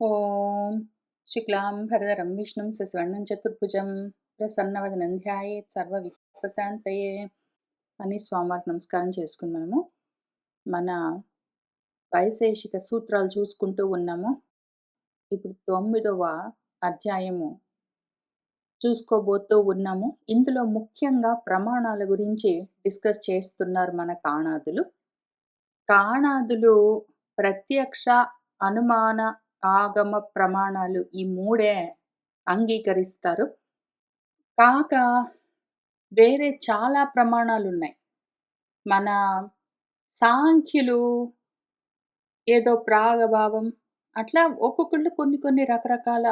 ఓం శుక్లాం భరదరం విష్ణుం శశివర్ణం చతుర్భుజం ప్రసన్నవదనం నంద్యాయే సర్వ విపశాంతయే అని స్వామివారికి నమస్కారం చేసుకుని మనము మన వైశేషిక సూత్రాలు చూసుకుంటూ ఉన్నాము. ఇప్పుడు తొమ్మిదవ అధ్యాయము చూసుకోబోతూ ఉన్నాము. ఇందులో ముఖ్యంగా ప్రమాణాల గురించి డిస్కస్ చేస్తున్నారు మన కాణాదులు. కాణాదులు ప్రత్యక్ష అనుమాన ఆగమ ప్రమాణాలు ఈ మూడే అంగీకరిస్తారు. కాక వేరే చాలా ప్రమాణాలు ఉన్నాయి మన సాంఖ్యులు ఏదో ప్రాగభావం అట్లా ఒక్కొక్కళ్ళు కొన్ని కొన్ని రకరకాల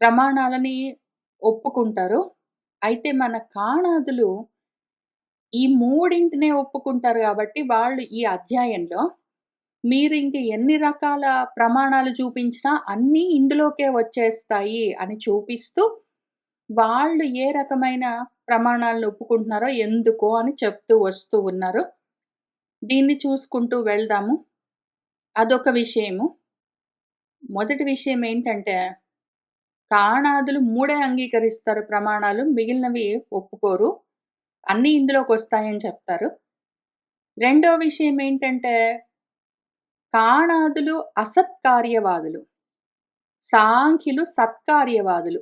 ప్రమాణాలని ఒప్పుకుంటారు. అయితే మన కాణాదులు ఈ మూడింటినే ఒప్పుకుంటారు కాబట్టి వాళ్ళు ఈ అధ్యాయంలో మీరు ఇంక ఎన్ని రకాల ప్రమాణాలు చూపించినా అన్నీ ఇందులోకే వచ్చేస్తాయి అని చూపిస్తూ వాళ్ళు ఏ రకమైన ప్రమాణాలను ఒప్పుకుంటున్నారో ఎందుకో అని చెప్తూ వస్తూ ఉన్నారు. దీన్ని చూసుకుంటూ వెళ్దాము. అదొక విషయము. మొదటి విషయం ఏంటంటే కాణాదులు మూడే అంగీకరిస్తారు ప్రమాణాలు మిగిలినవి ఒప్పుకోరు అన్నీ ఇందులోకి వస్తాయని చెప్తారు. రెండో విషయం ఏంటంటే కాణాదులు అసత్కార్యవాదులు. సాంఖ్యులు సత్కార్యవాదులు.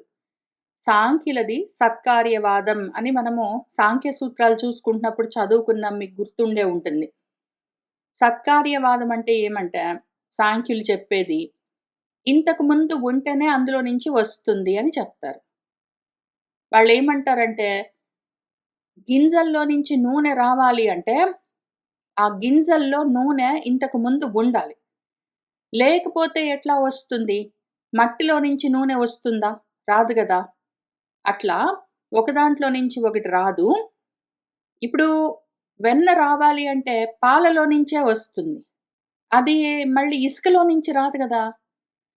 సాంఖ్యులది సత్కార్యవాదం అని మనము సాంఖ్య సూత్రాలు చూసుకుంటున్నప్పుడు చదువుకున్నాం మీకు గుర్తుండే ఉంటుంది. సత్కార్యవాదం అంటే ఏమంటే సాంఖ్యులు చెప్పేది ఇంతకు ముందు ఉంటేనే అందులో నుంచి వస్తుంది అని చెప్తారు. వాళ్ళు ఏమంటారంటే గింజల్లో నుంచి నూనె రావాలి అంటే ఆ గింజల్లో నూనె ఇంతకు ముందు ఉండాలి. లేకపోతే ఎట్లా వస్తుంది? మట్టిలో నుంచి నూనె వస్తుందా? రాదు కదా. అట్లా ఒక దాంట్లో నుంచి ఒకటి రాదు. ఇప్పుడు వెన్న రావాలి అంటే పాలలో నుంచే వస్తుంది. అది మళ్ళీ ఇసుకలో నుంచి రాదు కదా.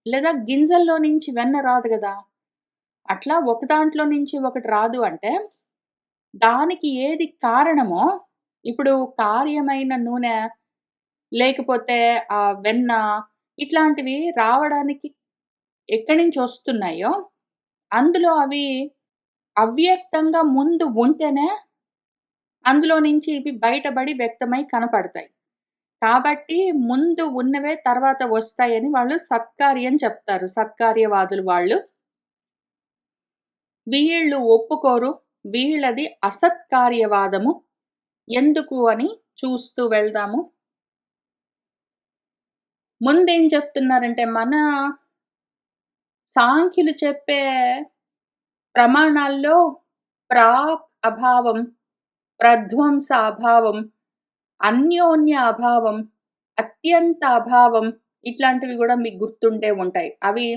లేదా గింజల్లో నుంచి వెన్న రాదు కదా. అట్లా ఒక దాంట్లో నుంచి ఒకటి రాదు అంటే దానికి ఏది కారణమో ఇప్పుడు కార్యమైన నూనె లేకపోతే ఆ వెన్న ఇట్లాంటివి రావడానికి ఎక్కడి నుంచి వస్తున్నాయో అందులో అవి అవ్యక్తంగా ముందు ఉంటేనే అందులో నుంచి ఇవి బయటపడి వ్యక్తమై కనపడతాయి. కాబట్టి ముందు ఉన్నవే తర్వాత వస్తాయని వాళ్ళు సత్కార్యం చెప్తారు. సత్కార్యవాదులు వాళ్ళు వీళ్ళు ఒప్పుకోరు. వీళ్ళది అసత్కార్యవాదము. ఎందుకు అని చూస్తూ వెళ్దాము. ముందేం చెప్తున్నారంటే మన సాంఖ్యులు చెప్పే ప్రమాణాల్లో ప్రాక్ అభావం ప్రధ్వంస అభావం అన్యోన్య అభావం అత్యంత అభావం ఇట్లాంటివి కూడా మీకు గుర్తుండే ఉంటాయి. అవి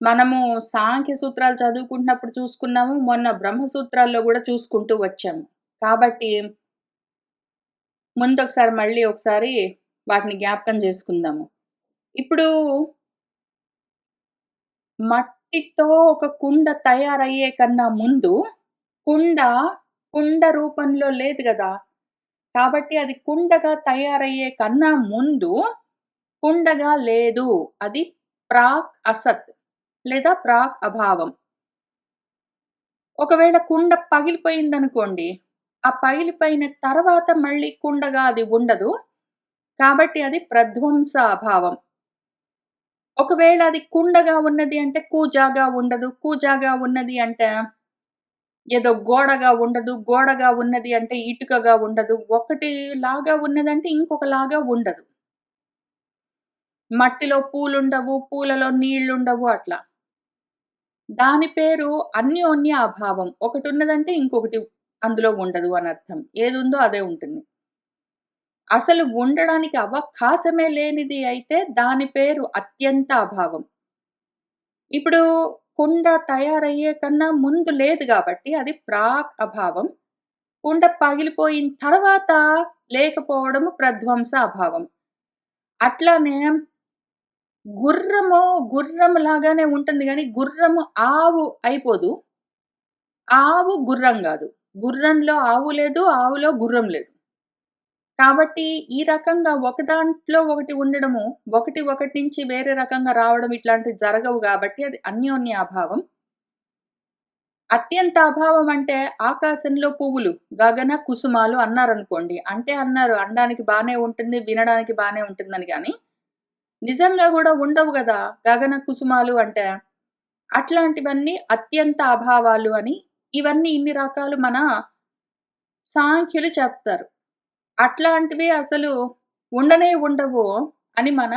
మనము సాంఖ్య సూత్రాలు చదువుకుంటున్నప్పుడు చూసుకున్నాము మొన్న బ్రహ్మసూత్రాల్లో కూడా చూసుకుంటూ వచ్చాము. కాబట్టి ముందు ఒకసారి మళ్ళీ ఒకసారి వాటిని జ్ఞాపకం చేసుకుందాము. ఇప్పుడు మట్టితో ఒక కుండ తయారయ్యే కన్నా ముందు కుండ కుండ రూపంలో లేదు కదా. కాబట్టి అది కుండగా తయారయ్యే కన్నా ముందు కుండగా లేదు. అది ప్రాక్ అసత్ లేదా ప్రాక్ అభావం. ఒకవేళ కుండ పగిలిపోయిందనుకోండి ఆ పగిలిపోయిన తర్వాత మళ్ళీ కుండగా అది ఉండదు. కాబట్టి అది ప్రధ్వంస అభావం ఒకవేళ అది కుండగా ఉన్నది అంటే కూజాగా ఉండదు. కూజాగా ఉన్నది అంటే ఏదో గోడగా ఉండదు. గోడగా ఉన్నది అంటే ఇటుకగా ఉండదు. ఒకటి లాగా ఉన్నదంటే ఇంకొకలాగా ఉండదు. మట్టిలో పూలుండవు పూలలో నీళ్ళుండవు అట్లా. దాని పేరు అన్యోన్య అభావం ఒకటి ఉన్నదంటే ఇంకొకటి అందులో ఉండదు అని అర్థం ఏది ఉందో అదే ఉంటుంది. అసలు ఉండడానికి అవకాశమే లేనిది అయితే దాని పేరు అత్యంత అభావం. ఇప్పుడు కుండ తయారయ్యే కన్నా ముందు లేదు కాబట్టి అది ప్రాక్ అభావం. కుండ పగిలిపోయిన తర్వాత లేకపోవడము ప్రధ్వంస అభావం. అట్లానే గుర్రము గుర్రము లాగానే ఉంటుంది కానీ గుర్రము ఆవు అయిపోదు. ఆవు గుర్రం కాదు. గుర్రంలో ఆవు లేదు ఆవులో గుర్రం లేదు కాబట్టి ఈ రకంగా ఒక దాంట్లో ఒకటి ఉండడము, ఒకటి ఒకటి నుంచి వేరే రకంగా రావడం ఇట్లాంటివి జరగవు కాబట్టి అది అన్యోన్య అభావం. అత్యంత అభావం అంటే ఆకాశంలో పువ్వులు, గగన కుసుమాలు అన్నారనుకోండి. అంటే అన్నారు అనడానికి బాగానే ఉంటుంది, వినడానికి బాగానే ఉంటుందని కానీ నిజంగా కూడా ఉండవు కదా గగన కుసుమాలు అంటే. అట్లాంటివన్నీ అత్యంత అభావాలు అని, ఇవన్నీ ఇన్ని రకాలు మన సాంఖ్యులు చెప్తారు. అట్లాంటివి అసలు ఉండనే ఉండవు అని మన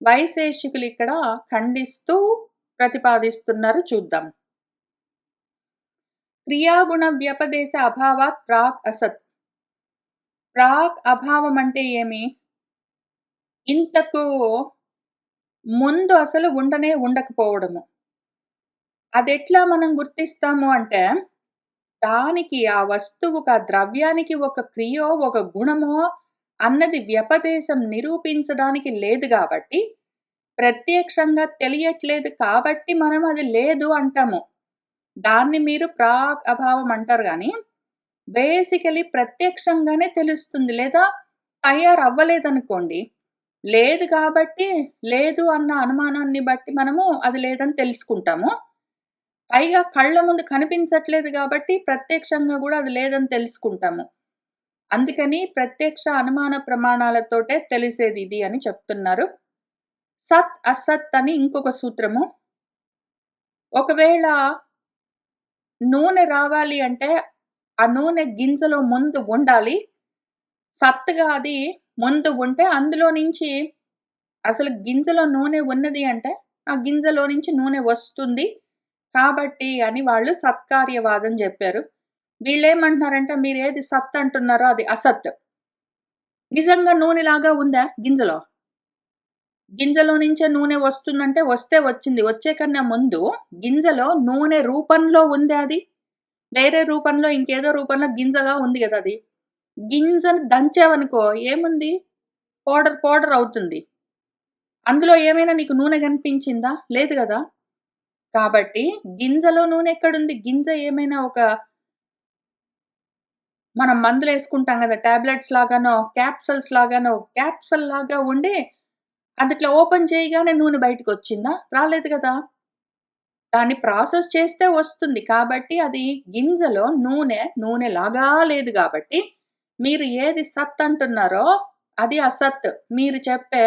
వైశేషికులు ఇక్కడ ఖండిస్తూ ప్రతిపాదిస్తున్నారు చూద్దాం. క్రియాగుణ వ్యపదేశ అభావాత్ ప్రాక్ అసత్. ప్రాక్ అభావం అంటే ఏమి? ఇంతకు ముందు అసలు ఉండనే ఉండకపోవడము. అది ఎట్లా మనం గుర్తిస్తాము అంటే, దానికి ఆ వస్తువుకు, ఆ ద్రవ్యానికి ఒక క్రియో, ఒక గుణమో అన్నది వ్యపదేశం నిరూపించడానికి లేదు కాబట్టి ప్రత్యక్షంగా తెలియట్లేదు కాబట్టి మనం అది లేదు అంటాము. దాన్ని మీరు ప్రాక్ అభావం అంటారు కానీ బేసికలీ ప్రత్యక్షంగానే తెలుస్తుంది. లేదా తయారవ్వలేదనుకోండి, లేదు కాబట్టి లేదు అన్న అనుమానాన్ని బట్టి మనము అది లేదని తెలుసుకుంటాము. పైగా కళ్ళ ముందు కనిపించట్లేదు కాబట్టి ప్రత్యక్షంగా కూడా అది లేదని తెలుసుకుంటాము. అందుకని ప్రత్యక్ష అనుమాన ప్రమాణాలతోటే తెలిసేది ఇది అని చెప్తున్నారు. సత్, అసత్ అని ఇంకొక సూత్రము. ఒకవేళ నూనె రావాలి అంటే, ఆ నూనె గింజలో ముందు ఉండాలి. సత్తుగా అది ముందు ఉంటే అందులో నుంచి అసలు గింజలో నూనె ఉన్నది అంటే, ఆ గింజలో నుంచి నూనె వస్తుంది. కాబట్టి అని వాళ్ళు సత్కార్యవాదం జెప్పారు. వీళ్ళేమంటున్నారంటే ఏది సత్ అంటున్నారో అది అసత్. నిజంగా నూనెలాగా ఉందా గింజలో? గింజలో నుంచే నూనె వస్తుందంటే వస్తే వచ్చింది. వచ్చే కన్నా ముందు గింజలో నూనె రూపంలో ఉంది అది? వేరే రూపంలో ఇంకేదో రూపంలో గింజగా ఉంది కదా అది. గింజను దంచావనుకో ఏముంది? పౌడర్ పౌడర్ అవుతుంది. అందులో ఏమైనా నీకు నూనె కనిపించిందా లేదు కదా కాబట్టి గింజలో నూనె ఎక్కడుంది? గింజ ఏమైనా ఒక మనం మందులు వేసుకుంటాం కదా టాబ్లెట్స్ లాగానో, క్యాప్సల్స్ లాగానో, క్యాప్సల్ లాగా ఉండి, అదిట్లా ఓపెన్ చేయగానే నూనె బయటకొచ్చిందా? రాలేదు కదా దాన్ని ప్రాసెస్ చేస్తే వస్తుంది. కాబట్టి అది గింజలో నూనె, నూనె లాగా లేదు కాబట్టి మీరు ఏది సత్ అంటున్నారో అది అసత్. మీరు చెప్పే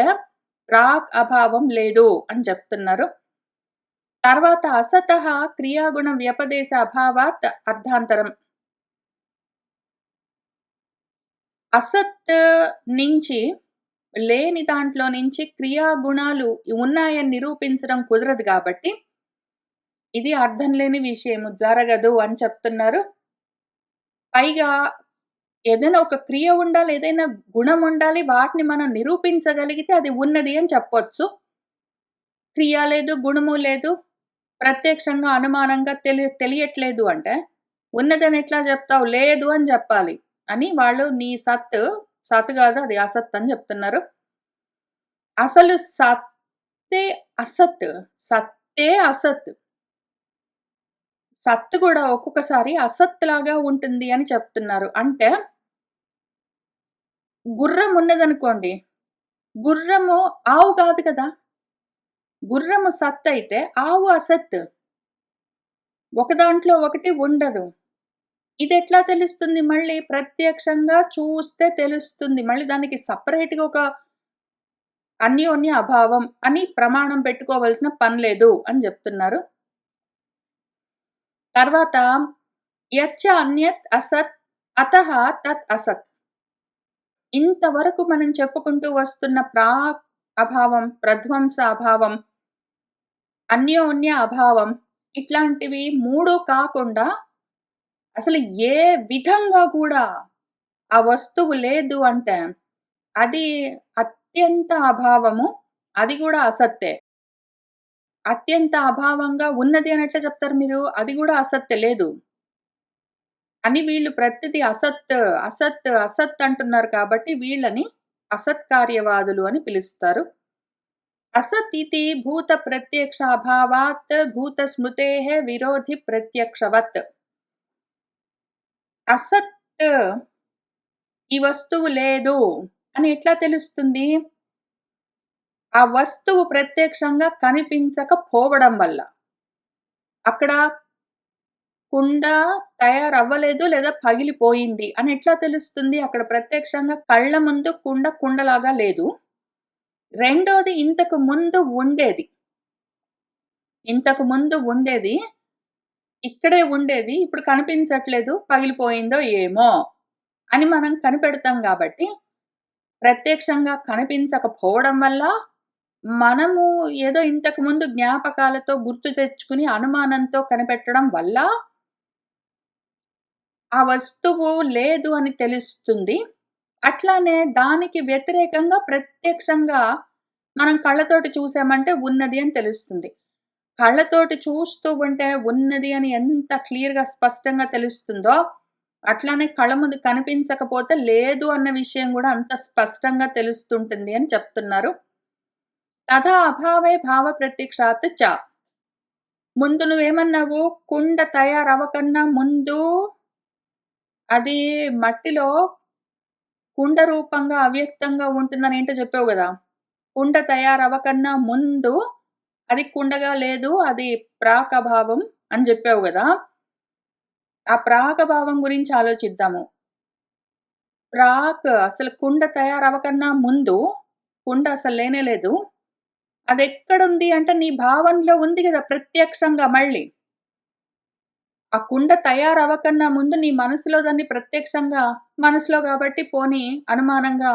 ప్రాక్ అభావం లేదు అని చెప్తున్నారు. తర్వాత అసత క్రియాగుణ వ్యపదేశ అభావాత్ అర్థాంతరం. అసత్ నుంచి లేని దాంట్లో నుంచి క్రియా గుణాలు ఉన్నాయని నిరూపించడం కుదరదు కాబట్టి ఇది అర్థం లేని విషయము. జరగదు అని చెప్తున్నారు. పైగా ఏదైనా ఒక క్రియ ఉండాలి, ఏదైనా గుణం ఉండాలి. వాటిని మనం నిరూపించగలిగితే అది ఉన్నది అని చెప్పొచ్చు. క్రియ లేదు, గుణము లేదు. ప్రత్యక్షంగా, అనుమానంగా తెలి తెలియట్లేదు అంటే, ఉన్నదని ఎట్లా చెప్తావు లేదు అని చెప్పాలి అని వాళ్ళు నీ సత్, సత్ కాదు అది అసత్ అని చెప్తున్నారు అసలు సత్తే అసత్. సత్తే అసత్. సత్ కూడా ఒక్కొక్కసారి అసత్ లాగా ఉంటుంది అని చెప్తున్నారు. అంటే గుర్రం ఉన్నదనుకోండి. గుర్రము ఆవు కాదు కదా! గుర్రము సత్ అయితే ఆవు అసత్. ఒకదాంట్లో ఒకటి ఉండదు. ఇది ఎట్లా తెలుస్తుంది మళ్ళీ? ప్రత్యక్షంగా చూస్తే తెలుస్తుంది. మళ్ళీ దానికి సపరేట్గా ఒక అన్యోన్య అభావం అని ప్రమాణం పెట్టుకోవాల్సిన పని లేదు అని చెప్తున్నారు తర్వాత యచ్చ అన్యత్ అసత్ అత తత్ అసత్. ఇంతవరకు మనం చెప్పుకుంటూ వస్తున్న ప్రాక్ అభావం, ప్రధ్వంస అభావం, అన్యోన్య అభావం ఇట్లాంటివి మూడు కాకుండా అసలు ఏ విధంగా కూడా ఆ వస్తువు లేదు అంటే, అది అత్యంత అభావము. అది కూడా అసత్తే. అత్యంత అభావంగా ఉన్నది అని ఎట్లా చెప్తారు మీరు? అది కూడా అసత్ లేదు. అని వీళ్ళు ప్రతిది అసత్, అసత్, అసత్ అంటున్నారు కాబట్టి వీళ్ళని అసత్కార్యవాదులు అని పిలుస్తారు. అసత్ ఇది భూత ప్రత్యక్షాభావాత్ భూత స్మృతే విరోధి ప్రత్యక్షవత్. అసత్ ఈ వస్తువు లేదు అని ఎట్లా తెలుస్తుంది ఆ వస్తువు ప్రత్యక్షంగా కనిపించకపోవడం వల్ల అక్కడ కుండ తయారవ్వలేదు లేదా పగిలిపోయింది అని ఎట్లా తెలుస్తుంది? అక్కడ ప్రత్యక్షంగా కళ్ళ ముందు కుండ కుండలాగా లేదు. రెండోది ఇంతకు ముందు ఉండేది. ఇంతకు ముందు ఉండేది. ఇక్కడే ఉండేది. ఇప్పుడు కనిపించట్లేదు. పగిలిపోయిందో ఏమో అని మనం కనిపెడతాం కాబట్టి ప్రత్యక్షంగా కనిపించకపోవడం వల్ల మనము ఏదో ఇంతకు ముందు జ్ఞాపకాలతో గుర్తు తెచ్చుకుని అనుమానంతో కనిపెట్టడం వల్ల ఆ వస్తువు లేదు అని తెలుస్తుంది. అట్లానే దానికి వ్యతిరేకంగా ప్రత్యక్షంగా మనం కళ్ళతోటి చూసామంటే ఉన్నది అని తెలుస్తుంది. కళ్ళతోటి చూస్తూ ఉంటే ఉన్నది అని ఎంత క్లియర్గా స్పష్టంగా తెలుస్తుందో అట్లానే కళ్ళ ముందు కనిపించకపోతే లేదు అన్న విషయం కూడా అంత స్పష్టంగా తెలుస్తుంటుంది అని చెప్తున్నారు. తథా అభావే భావ ప్రత్యక్షాత్ చ. ముందు నువ్వేమన్నావు? కుండ తయారవకన్నా ముందు అది మట్టిలో కుండ రూపంగా అవ్యక్తంగా ఉంటుందని ఏంటో చెప్పావు కదా. కుండ తయారవకన్నా ముందు అది కుండగా లేదు అది ప్రాకభావం అని చెప్పావు కదా. ఆ ప్రాకభావం గురించి ఆలోచిద్దాము. ప్రాక్ అసలు కుండ తయారవ్వకన్నా ముందు కుండ అసలు లేనే లేదు. అది ఎక్కడుంది అంటే నీ భావనలో ఉంది కదా ప్రత్యక్షంగా మళ్ళీ. ఆ కుండ తయారవకన్నా ముందు నీ మనసులో దాన్ని ప్రత్యక్షంగా మనసులో కాబట్టి పోని అనుమానంగా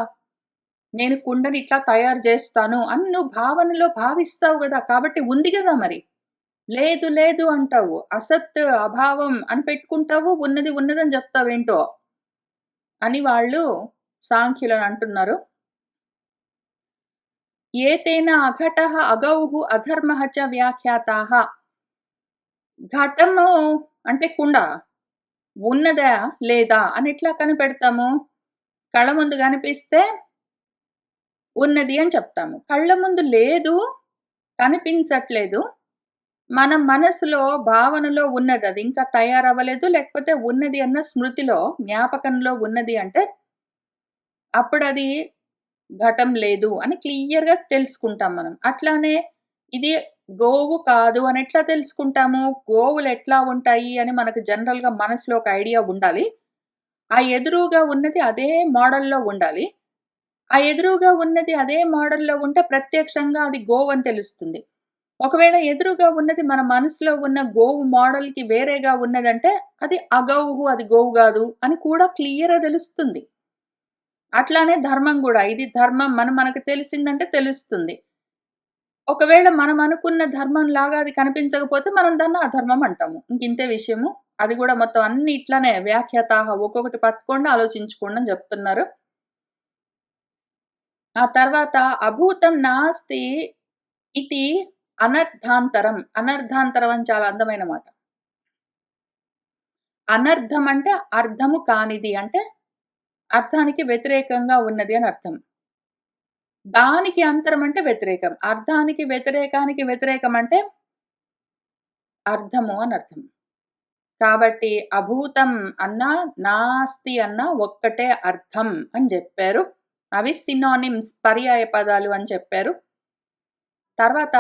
నేను కుండని ఇట్లా తయారు చేస్తాను అని నువ్వు భావనలో భావిస్తావు కదా కాబట్టి ఉంది కదా మరి. లేదు లేదు అంటావు. అసత్ అభావం అని పెట్టుకుంటావు ఉన్నది ఉన్నదని చెప్తావేంటో అని వాళ్ళు సాంఖ్యులను అంటున్నారు. ఏతేన అఘట అగౌహు అధర్మ చ వ్యాఖ్యాతా. ఘటము అంటే కుండ. ఉన్నదా లేదా అని ఎట్లా కనిపెడతాము? కళ్ళ ముందు కనిపిస్తే ఉన్నది అని చెప్తాము. కళ్ళ ముందు లేదు కనిపించట్లేదు. మన మనసులో భావనలో ఉన్నది అది ఇంకా తయారవ్వలేదు. లేకపోతే ఉన్నది అన్న స్మృతిలో జ్ఞాపకంలో ఉన్నది అంటే అప్పుడు అది ఘటం లేదు అని క్లియర్గా తెలుసుకుంటాం మనం. అట్లానే ఇది గోవు కాదు అని ఎట్లా తెలుసుకుంటాము? గోవులు ఎట్లా ఉంటాయి అని మనకు జనరల్గా మనసులో ఒక ఐడియా ఉండాలి. ఆ ఎదురుగా ఉన్నది అదే మోడల్లో ఉండాలి. ఆ ఎదురుగా ఉన్నది అదే మోడల్లో ఉంటే ప్రత్యక్షంగా అది గోవు అని తెలుస్తుంది. ఒకవేళ ఎదురుగా ఉన్నది మన మనసులో ఉన్న గోవు మోడల్కి వేరేగా ఉన్నదంటే అది అగౌహు అది గోవు కాదు అని కూడా క్లియర్గా తెలుస్తుంది. అట్లానే ధర్మం కూడా. ఇది ధర్మం. మనం మనకు తెలిసిందంటే తెలుస్తుంది. ఒకవేళ మనం అనుకున్న ధర్మం లాగా అది కనిపించకపోతే మనం దాన్ని అధర్మం అంటాము. ఇంకింతే విషయము. అది కూడా మొత్తం అన్ని ఇట్లానే వ్యాఖ్యాత ఒక్కొక్కటి పట్టుకోండి ఆలోచించుకోండి అని చెప్తున్నారు. ఆ తర్వాత అభూతం నాస్తి ఇది అనర్థాంతరం అనర్థాంతరం అని చాలా అందమైన మాట. అనర్థం అంటే అర్థము కానిది అంటే అర్థానికి వ్యతిరేకంగా ఉన్నది అని అర్థం. దానికి అంతరం అంటే వ్యతిరేకం. అర్థానికి వ్యతిరేకానికి వ్యతిరేకం అంటే అర్థము అని అర్థం. కాబట్టి అభూతం అన్న నాస్తి అన్న ఒక్కటే అర్థం అని చెప్పారు. అవి సినానిమ్స్ పర్యాయ పదాలు అని చెప్పారు. తర్వాత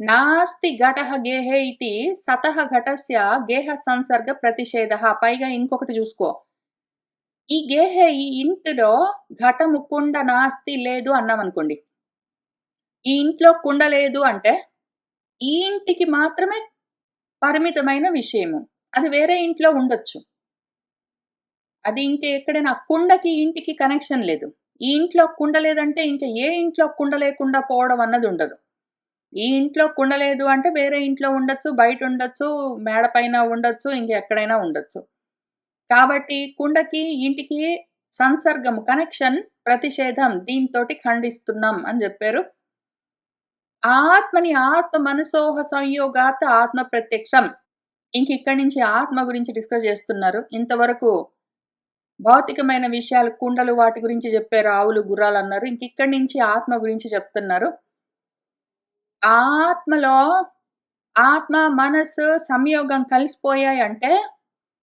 నాస్తి ఘట గేహే ఇది సతహ ఘటస్య గేహ సంసర్గ ప్రతిషేధ. పైగా ఇంకొకటి చూసుకో. ఈ గేహే ఈ ఇంటిలో ఘటము కుండ నాస్తి లేదు అన్నాం అనుకోండి ఈ ఇంట్లో కుండ లేదు అంటే ఈ ఇంటికి మాత్రమే పరిమితమైన విషయము. అది వేరే ఇంట్లో ఉండొచ్చు. అది ఇంక ఎక్కడైనా కుండకి ఇంటికి కనెక్షన్ లేదు. ఈ ఇంట్లో కుండ లేదంటే ఇంకా ఏ ఇంట్లో కుండ లేకుండా పోవడం అన్నది ఉండదు. ఈ ఇంట్లో కుండ లేదు అంటే వేరే ఇంట్లో ఉండొచ్చు బయట ఉండొచ్చు మేడపైన ఉండొచ్చు ఇంకెక్కడైనా ఉండొచ్చు. కాబట్టి కుండకి ఇంటికి సంసర్గం కనెక్షన్ ప్రతిషేధం దీంతో ఖండిస్తున్నాం అని చెప్పారు. ఆత్మని ఆత్మ మనసోహ సంయోగాత్ ఆత్మ ప్రత్యక్షం. ఇంక ఇక్కడి నుంచి ఆత్మ గురించి డిస్కస్ చేస్తున్నారు. ఇంతవరకు భౌతికమైన విషయాలు కుండలు వాటి గురించి చెప్పారు ఆవులు గుర్రాలు అన్నారు. ఇంక ఇక్కడి నుంచి ఆత్మ గురించి చెప్తున్నారు. ఆత్మలో ఆత్మ మనసు సంయోగం కలిసిపోయాయి అంటే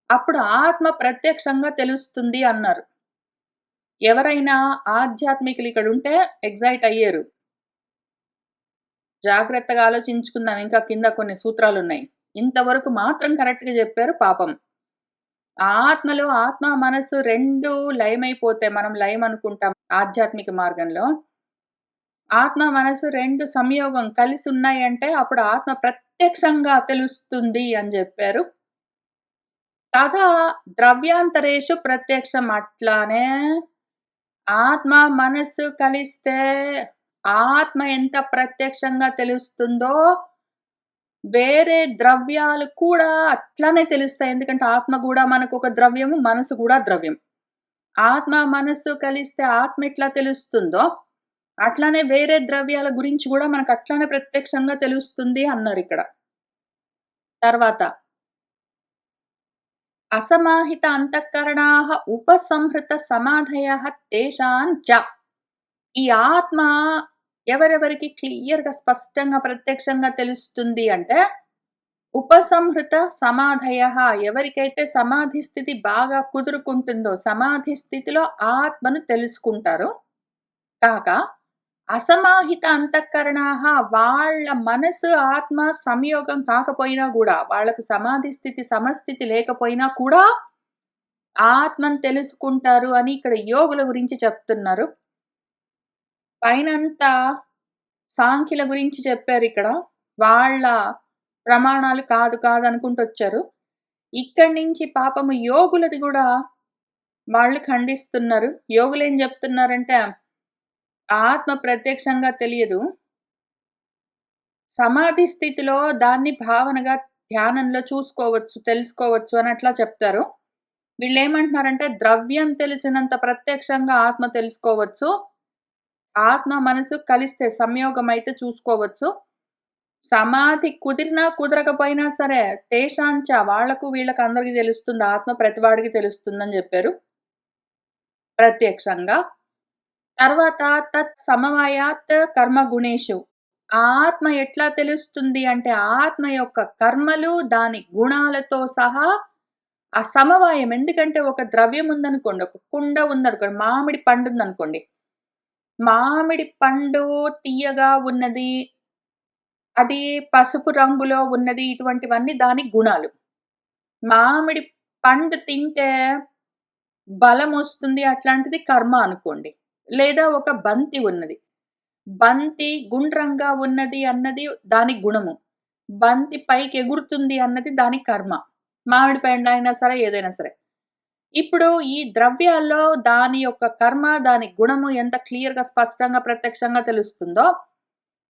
అప్పుడు ఆత్మ ప్రత్యక్షంగా తెలుస్తుంది అన్నారు. ఎవరైనా ఆధ్యాత్మికులు ఇక్కడ ఉంటే ఎగ్జైట్ అయ్యారు. జాగ్రత్తగా ఆలోచించుకుందాం ఇంకా కింద కొన్ని సూత్రాలు ఉన్నాయి ఇంతవరకు మాత్రం కరెక్ట్గా చెప్పారు పాపం. ఆత్మలో ఆత్మ మనసు రెండు లయమైపోతే మనం లయం అనుకుంటాం ఆధ్యాత్మిక మార్గంలో. ఆత్మ మనసు రెండు సంయోగం కలిసి ఉన్నాయంటే అప్పుడు ఆత్మ ప్రత్యక్షంగా తెలుస్తుంది అని చెప్పారు కదా ద్రవ్యాంతరేషు ప్రత్యక్షం అట్లానే ఆత్మ మనస్సు కలిస్తే ఆత్మ ఎంత ప్రత్యక్షంగా తెలుస్తుందో వేరే ద్రవ్యాలు కూడా అట్లానే తెలుస్తాయి. ఎందుకంటే ఆత్మ కూడా మనకు ఒక ద్రవ్యము మనసు కూడా ద్రవ్యం. ఆత్మ మనస్సు కలిస్తే ఆత్మ ఎట్లా తెలుస్తుందో అట్లానే వేరే ద్రవ్యాల గురించి కూడా మనకు అట్లానే ప్రత్యక్షంగా తెలుస్తుంది అన్నారు ఇక్కడ. తర్వాత అసమాహిత అంతఃకరణా ఉపసంహృత సమాధయ తేషాన్ చ. ఈ ఆత్మ ఎవరెవరికి క్లియర్గా స్పష్టంగా ప్రత్యక్షంగా తెలుస్తుంది అంటే ఉపసంహృత సమాధయ ఎవరికైతే సమాధి స్థితి బాగా కుదురుకుంటుందో సమాధి స్థితిలో ఆత్మను తెలుసుకుంటారు. కాక అసమాహిత అంతఃకరణ వాళ్ళ మనసు ఆత్మ సంయోగం కాకపోయినా కూడా వాళ్ళకు సమాధి స్థితి సమస్థితి లేకపోయినా కూడా ఆత్మను తెలుసుకుంటారు అని ఇక్కడ యోగుల గురించి చెప్తున్నారు. పైనంతా సాంఖ్యుల గురించి చెప్పారు ఇక్కడ. వాళ్ళ ప్రమాణాలు కాదు కాదు అనుకుంటూ వచ్చారు. ఇక్కడి నుంచి పాపము యోగులది కూడా వాళ్ళు ఖండిస్తున్నారు. యోగులు ఏం చెప్తున్నారంటే ఆత్మ ప్రత్యక్షంగా తెలియదు. సమాధి స్థితిలో దాన్ని భావనగా ధ్యానంలో చూసుకోవచ్చు తెలుసుకోవచ్చు అని అట్లా చెప్తారు. వీళ్ళు ఏమంటున్నారంటే ద్రవ్యం తెలిసినంత ప్రత్యక్షంగా ఆత్మ తెలుసుకోవచ్చు. ఆత్మ మనసు కలిస్తే సంయోగం అయితే చూసుకోవచ్చు. సమాధి కుదిరినా కుదరకపోయినా సరే తేషాంచ వాళ్ళకు వీళ్ళకి అందరికి తెలుస్తుంది ఆత్మ ప్రతివాడికి తెలుస్తుందని చెప్పారు. ప్రత్యక్షంగా. తర్వాత తత్ సమవాయాత్ కర్మ గుణేషు ఆత్మ ఎట్లా తెలుస్తుంది అంటే ఆత్మ యొక్క కర్మలు దాని గుణాలతో సహా ఆ సమవాయం. ఎందుకంటే ఒక ద్రవ్యం ఉందనుకోండి ఒక కుండ ఉందనుకోండి మామిడి పండు ఉందనుకోండి. మామిడి పండు తీయగా ఉన్నది అది పసుపు రంగులో ఉన్నది ఇటువంటివన్నీ దాని గుణాలు. మామిడి పండు తింటే బలం వస్తుంది అట్లాంటిది కర్మ అనుకోండి. లేదా ఒక బంతి ఉన్నది. బంతి గుండ్రంగా ఉన్నది అన్నది దాని గుణము. బంతి పైకి ఎగురుతుంది అన్నది దాని కర్మ. మామిడి పండు అయినా సరే ఏదైనా సరే. ఇప్పుడు ఈ ద్రవ్యాల్లో దాని యొక్క కర్మ దాని గుణము ఎంత క్లియర్గా స్పష్టంగా ప్రత్యక్షంగా తెలుస్తుందో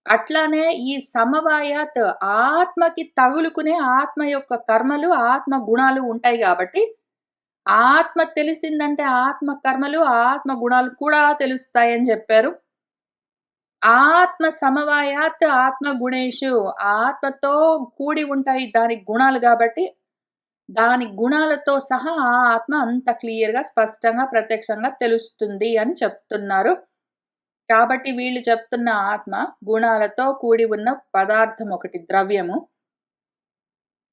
అట్లానే ఈ సమవాయాత్ ఆత్మకి తగులుకునే ఆత్మ యొక్క కర్మలు ఆత్మ గుణాలు ఉంటాయి కాబట్టి ఆత్మ తెలిసిందంటే ఆత్మ కర్మలు ఆత్మ గుణాలు కూడా తెలుస్తాయని చెప్పారు. ఆత్మ సమవాయాత్ ఆత్మ గుణేషు. ఆత్మతో కూడి ఉంటాయి దాని గుణాలు కాబట్టి దాని గుణాలతో సహా ఆ ఆత్మ అంత క్లియర్గా స్పష్టంగా ప్రత్యక్షంగా తెలుస్తుంది అని చెప్తున్నారు. కాబట్టి వీళ్ళు చెప్తున్న ఆత్మ గుణాలతో కూడి ఉన్న పదార్థం ఒకటి ద్రవ్యము.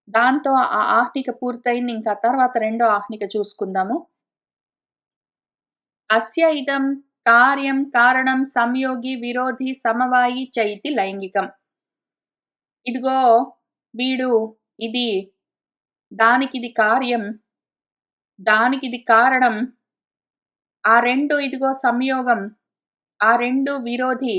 దాంతో ఆ ఆహ్నిక పూర్తయింది. ఇంకా తర్వాత రెండో ఆహ్నిక చూసుకుందాము. అస్య ఇదం కార్యం కారణం సంయోగి విరోధి సమవాయి చైతి లైంగికం. ఇదిగో వీడు ఇది దానికిది కార్యం దానికిది కారణం ఆ రెండు ఇదిగో సంయోగం ఆ రెండు విరోధి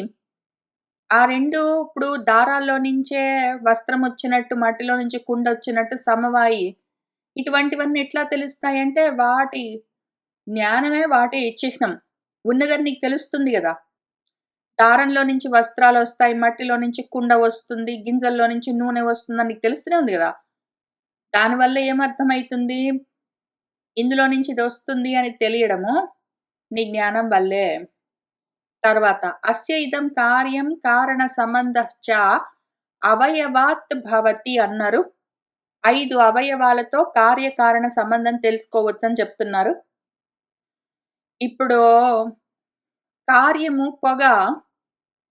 ఆ రెండు ఇప్పుడు దారాల్లో నుంచే వస్త్రం వచ్చినట్టు మట్టిలో నుంచి కుండ వచ్చినట్టు సమవాయి. ఇటువంటివన్నీ ఎట్లా తెలుస్తాయంటే వాటి జ్ఞానమే వాటి చిహ్నం. ఉన్నదని నీకు తెలుస్తుంది కదా. దారంలో నుంచి వస్త్రాలు వస్తాయి మట్టిలో నుంచి కుండ వస్తుంది గింజల్లో నుంచి నూనె వస్తుందని నీకు తెలుస్తూనే ఉంది కదా. దానివల్ల ఏమర్థమవుతుంది ఇందులో నుంచి ఇది వస్తుంది అని తెలియడము నీ జ్ఞానం వల్లే. తర్వాత అస్య ఇదం కార్యం కారణ సంబంధ అవయవాత్ భవతి అన్నారు. ఐదు అవయవాలతో కార్యకారణ సంబంధం తెలుసుకోవచ్చు అని చెప్తున్నారు. ఇప్పుడు కార్యము పొగ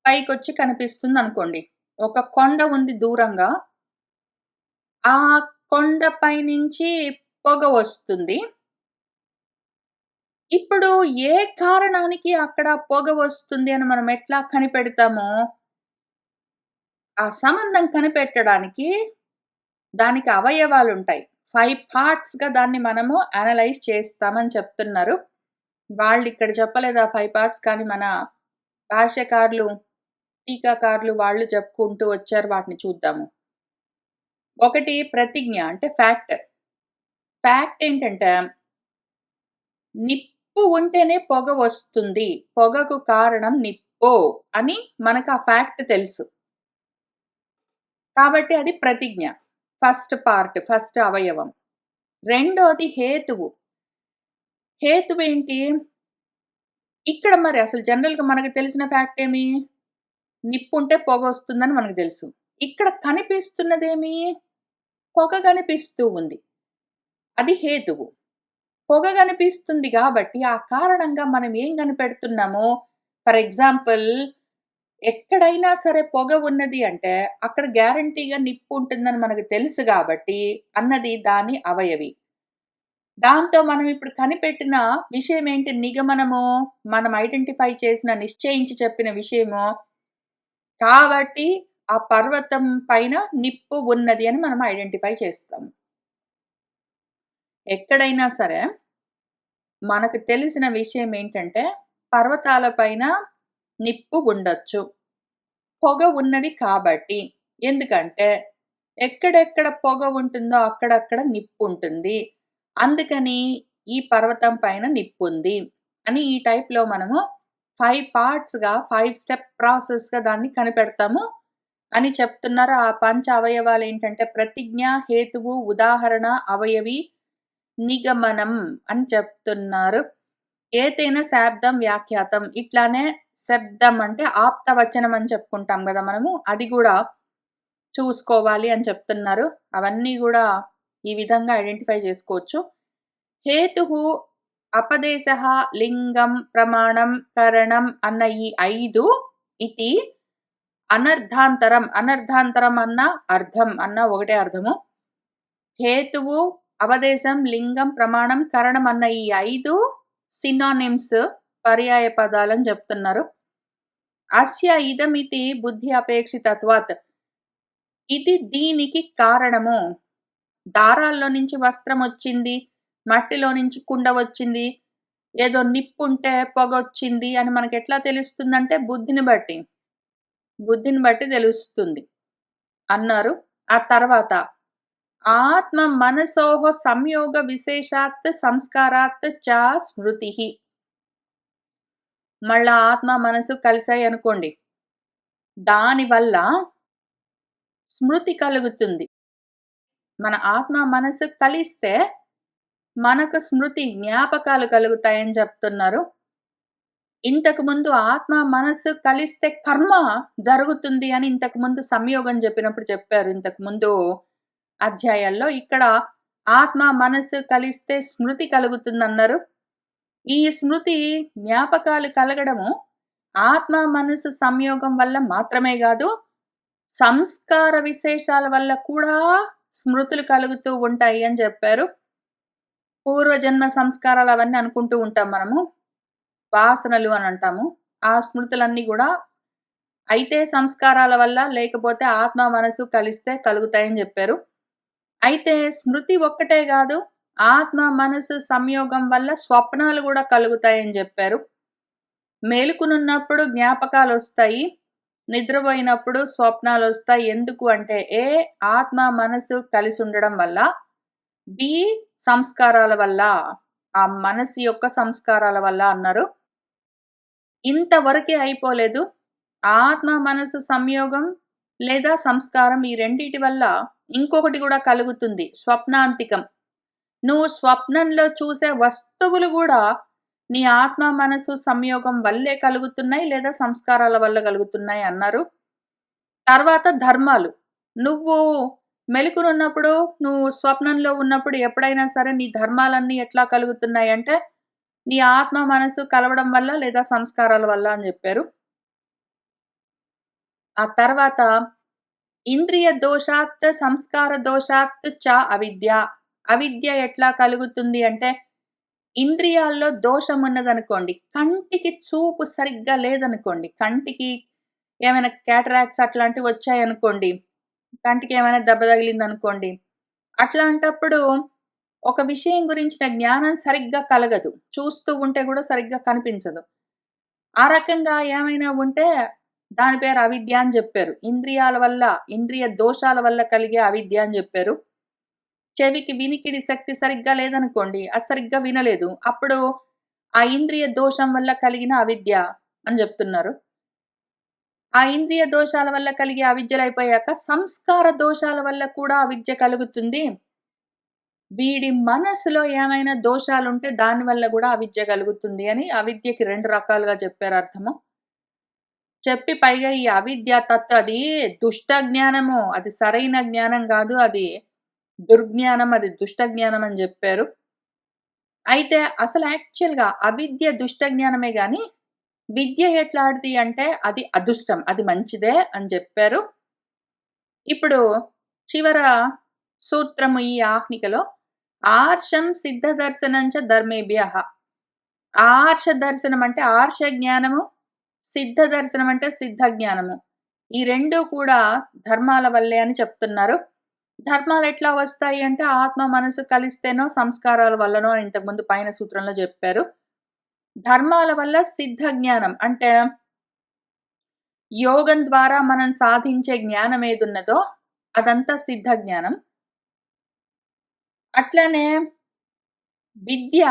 పైకొచ్చి కనిపిస్తుంది అనుకోండి ఒక కొండ ఉంది దూరంగా. ఆ కొండపై నుంచి పొగ వస్తుంది. ఇప్పుడు ఏ కారణానికి అక్కడ పొగ వస్తుంది అని మనం ఎట్లా కనిపెడతాము? ఆ సంబంధం కనిపెట్టడానికి దానికి అవయవాలు ఉంటాయి ఫైవ్ పార్ట్స్‌గా దాన్ని మనము అనలైజ్ చేస్తామని చెప్తున్నారు. వాళ్ళు ఇక్కడ చెప్పలేదు ఆ ఫైవ్ పార్ట్స్ కానీ మన భాష్యకారులు, టీకాకారులు వాళ్ళు చెప్పుకుంటూ వచ్చారు. వాటిని చూద్దాము. ఒకటి ప్రతిజ్ఞ అంటే ఫ్యాక్ట్. ఫ్యాక్ట్ ఏంటంటే నిప్ నిప్పు ఉంటేనే పొగ వస్తుంది. పొగకు కారణం నిప్పు అని మనకు ఆ ఫ్యాక్ట్ తెలుసు. కాబట్టి అది ప్రతిజ్ఞ. ఫస్ట్ పార్ట్, ఫస్ట్ అవయవం. రెండోది హేతువు. హేతువేంటి? ఇక్కడ మరి అసలు జనరల్‌గా మనకు తెలిసిన ఫ్యాక్ట్ ఏమి? పొగ వస్తుందని మనకు తెలుసు. ఇక్కడ కనిపిస్తున్నదేమి? పొగ కనిపిస్తూ ఉంది. అది హేతువు. పొగ కనిపిస్తుంది కాబట్టి ఆ కారణంగా మనం ఏం కనిపెడుతున్నాము? ఫర్ ఎగ్జాంపుల్ ఎక్కడైనా సరే పొగ ఉన్నది అంటే, అక్కడ గ్యారంటీగా నిప్పు ఉంటుందని మనకు తెలుసు కాబట్టి అన్నది దాని అవయవి. దాంతో మనం ఇప్పుడు కనిపెట్టిన విషయం ఏంటి? నిగమనము. మనం ఐడెంటిఫై చేసిన, నిశ్చయించి చెప్పిన విషయము. కాబట్టి ఆ పర్వతం పైన నిప్పు ఉన్నది అని మనం ఐడెంటిఫై చేస్తాము. ఎక్కడైనా సరే మనకు తెలిసిన విషయం ఏంటంటే, పర్వతాల పైన నిప్పు ఉండొచ్చు. పొగ ఉన్నది కాబట్టి. ఎందుకంటే, ఎక్కడెక్కడ పొగ ఉంటుందో అక్కడక్కడ నిప్పు ఉంటుంది అందుకని ఈ పర్వతం పైన నిప్పు ఉంది అని ఈ టైప్‌లో మనము ఫైవ్ పార్ట్స్‌గా ఫైవ్ స్టెప్ ప్రాసెస్‌గా దాన్ని కనిపెడతాము అని చెప్తున్నారు. ఆ పంచ అవయవాలు ఏంటంటే ప్రతిజ్ఞ, హేతువు, ఉదాహరణ, అవయవి, నిగమనం అని చెప్తున్నారు. ఏతైనా శాబ్దం వ్యాఖ్యాతం. ఇట్లానే శబ్దం అంటే ఆప్తవచనం అని చెప్పుకుంటాం కదా మనము. అది కూడా చూసుకోవాలి అని చెప్తున్నారు. అవన్నీ కూడా ఈ విధంగా ఐడెంటిఫై చేసుకోవచ్చు. హేతు అపదేశ లింగం, ప్రమాణం, కరణం అన్న ఈ ఐదు ఇది అనర్ధాంతరం అనర్ధాంతరం అన్న అర్థం అన్న ఒకటే అర్థము. హేతువు, అవదేశం, లింగం, ప్రమాణం, కరణం అన్న ఈ ఐదు సినానిమ్స్ పర్యాయ పదాలని చెప్తున్నారు. అస్య ఇదమితి బుద్ధి అపేక్షితత్వాత్. ఇది దీనికి కారణము. దారాల్లో నుంచి వస్త్రం వచ్చింది. మట్టిలో నుంచి కుండ వచ్చింది. ఏదో నిప్పుంటే పొగొచ్చింది అని మనకెట్లా తెలుస్తుందంటే బుద్ధిని బట్టి. బుద్ధిని బట్టి తెలుస్తుంది. అన్నారు. ఆ తర్వాత ఆత్మ మనసోహ సంయోగ విశేషాత్ సంస్కారాత్ చ స్మృతి మళ్ళా ఆత్మ, మనసు కలిసాయనుకోండి. దానివల్ల స్మృతి కలుగుతుంది. మన ఆత్మ, మనసు కలిస్తే మనకు స్మృతి, జ్ఞాపకాలు కలుగుతాయని చెప్తున్నారు. ఇంతకు ముందు ఆత్మ, మనసు కలిస్తే కర్మ జరుగుతుంది అని ఇంతకు ముందు సంయోగం చెప్పినప్పుడు చెప్పారు. ఇంతకు ముందు అధ్యాయాల్లో. ఇక్కడ ఆత్మ, మనస్సు కలిస్తే స్మృతి కలుగుతుందన్నారు. ఈ స్మృతి, జ్ఞాపకాలు కలగడము ఆత్మ, మనసు సంయోగం వల్ల మాత్రమే కాదు సంస్కార విశేషాల వల్ల కూడా స్మృతులు కలుగుతూ ఉంటాయి అని చెప్పారు. పూర్వజన్మ సంస్కారాలు అవన్నీ అనుకుంటూ ఉంటాం మనము. వాసనలు అని అంటాము. ఆ స్మృతులన్నీ కూడా అయితే సంస్కారాల వల్ల లేకపోతే ఆత్మ, మనసు కలిస్తే కలుగుతాయని చెప్పారు. అయితే స్మృతి ఒక్కటే కాదు ఆత్మ, మనసు సంయోగం వల్ల స్వప్నాలు కూడా కలుగుతాయని చెప్పారు. మేలుకునున్నప్పుడు జ్ఞాపకాలొస్తాయి. నిద్రపోయినప్పుడు స్వప్నాలు వస్తాయి ఎందుకు అంటే ఏ ఆత్మ, మనసు కలిసి ఉండడం వల్ల. బి సంస్కారాల వల్ల. ఆ మనసు యొక్క సంస్కారాల వల్ల అన్నారు. ఇంతవరకే అయిపోలేదు. ఆత్మ, మనసు సంయోగం లేదా సంస్కారం ఈ రెండిటి వల్ల ఇంకొకటి కూడా కలుగుతుంది. స్వప్నాంతికం. నువ్వు స్వప్నంలో చూసే వస్తువులు కూడా నీ ఆత్మ, మనసు సంయోగం వల్లే కలుగుతున్నాయి లేదా సంస్కారాల వల్ల కలుగుతున్నాయి అన్నారు. తర్వాత ధర్మాలు. నువ్వు మెలుకునున్నప్పుడు, నువ్వు స్వప్నంలో ఉన్నప్పుడు ఎప్పుడైనా సరే నీ ధర్మాలన్నీ ఎట్లా కలుగుతున్నాయి అంటే నీ ఆత్మ, మనసు కలవడం వల్ల లేదా సంస్కారాల వల్ల అని చెప్పారు. ఆ తర్వాత ఇంద్రియ దోషాత్ సంస్కార దోషాత్ చ అవిద్య. అవిద్య ఎట్లా కలుగుతుంది అంటే, ఇంద్రియాల్లో దోషం ఉన్నదనుకోండి కంటికి చూపు సరిగ్గా లేదనుకోండి కంటికి ఏమైనా క్యాటరాక్ట్స్ అట్లాంటివి వచ్చాయనుకోండి కంటికి ఏమైనా దెబ్బ తగిలిందనుకోండి అట్లాంటప్పుడు ఒక విషయం గురించిన జ్ఞానం సరిగ్గా కలగదు చూస్తూ ఉంటే కూడా సరిగ్గా కనిపించదు ఆ రకంగా ఏమైనా ఉంటే దాని పేరు అవిద్య అని చెప్పారు. ఇంద్రియాల వల్ల ఇంద్రియ దోషాల వల్ల కలిగే అవిద్య అని చెప్పారు. చెవికి వినికిడి శక్తి సరిగ్గా లేదనుకోండి అది సరిగ్గా వినలేదు. అప్పుడు ఆ ఇంద్రియ దోషం వల్ల కలిగిన అవిద్య అని చెప్తున్నారు. ఆ ఇంద్రియ దోషాల వల్ల కలిగే అవిద్యలు అయిపోయాక సంస్కార దోషాల వల్ల కూడా అవిద్య కలుగుతుంది. వీడి మనసులో ఏమైనా దోషాలుంటే దాని వల్ల కూడా అవిద్య కలుగుతుంది అని అవిద్యకి రెండు రకాలుగా చెప్పారు అర్థము. చెప్పి పైగా ఈ అవిద్య తత్వ అది దుష్ట జ్ఞానము అది సరైన జ్ఞానం కాదు అది దుర్జ్ఞానం అది దుష్ట జ్ఞానం అని చెప్పారు. అయితే అసలు యాక్చువల్గా అవిద్య దుష్ట జ్ఞానమే కానీ విద్య ఎట్లాంటిది అంటే అది అదృష్టం అది మంచిదే అని చెప్పారు. ఇప్పుడు చివర సూత్రము ఈ ఆహ్నికలో ఆర్షం సిద్ధ దర్శనం చ ధర్మేభ్య. ఆర్ష దర్శనం అంటే ఆర్ష జ్ఞానము సిద్ధ దర్శనం అంటే సిద్ధ జ్ఞానము. ఈ రెండు కూడా ధర్మాల వల్లే అని చెప్తున్నారు. ధర్మాలు ఎట్లా వస్తాయి అంటే ఆత్మ మనసు కలిస్తేనో సంస్కారాల వల్లనో ఇంతకుముందు పైన సూత్రంలో చెప్పారు. ధర్మాల వల్ల సిద్ధ జ్ఞానం అంటే యోగం ద్వారా మనం సాధించే జ్ఞానం ఏదున్నదో అదంతా సిద్ధ జ్ఞానం. అట్లనే విద్య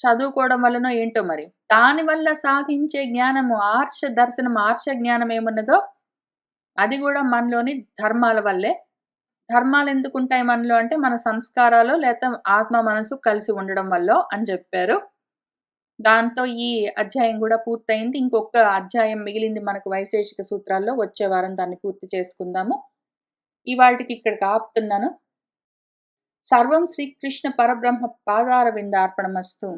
చదువుకోవడం వల్లనో ఏంటో మరి? దానివల్ల సాధించే జ్ఞానము ఆర్ష దర్శనం ఆర్ష జ్ఞానం ఏమున్నదో అది కూడా మనలోని ధర్మాల వల్లే. ధర్మాలు ఎందుకు ఉంటాయి మనలో అంటే మన సంస్కారాలు లేక ఆత్మ మనసు కలిసి ఉండడం వల్ల అని చెప్పారు. దాంతో ఈ అధ్యాయం కూడా పూర్తయింది. ఇంకొక అధ్యాయం మిగిలింది మనకు వైశేషిక సూత్రాల్లో వచ్చే వారం దాన్ని పూర్తి చేసుకుందాము. ఇవాటికి ఇక్కడికి ఆపుతున్నాను. సర్వం శ్రీకృష్ణ పరబ్రహ్మ పాదార విందార్పణమస్తు.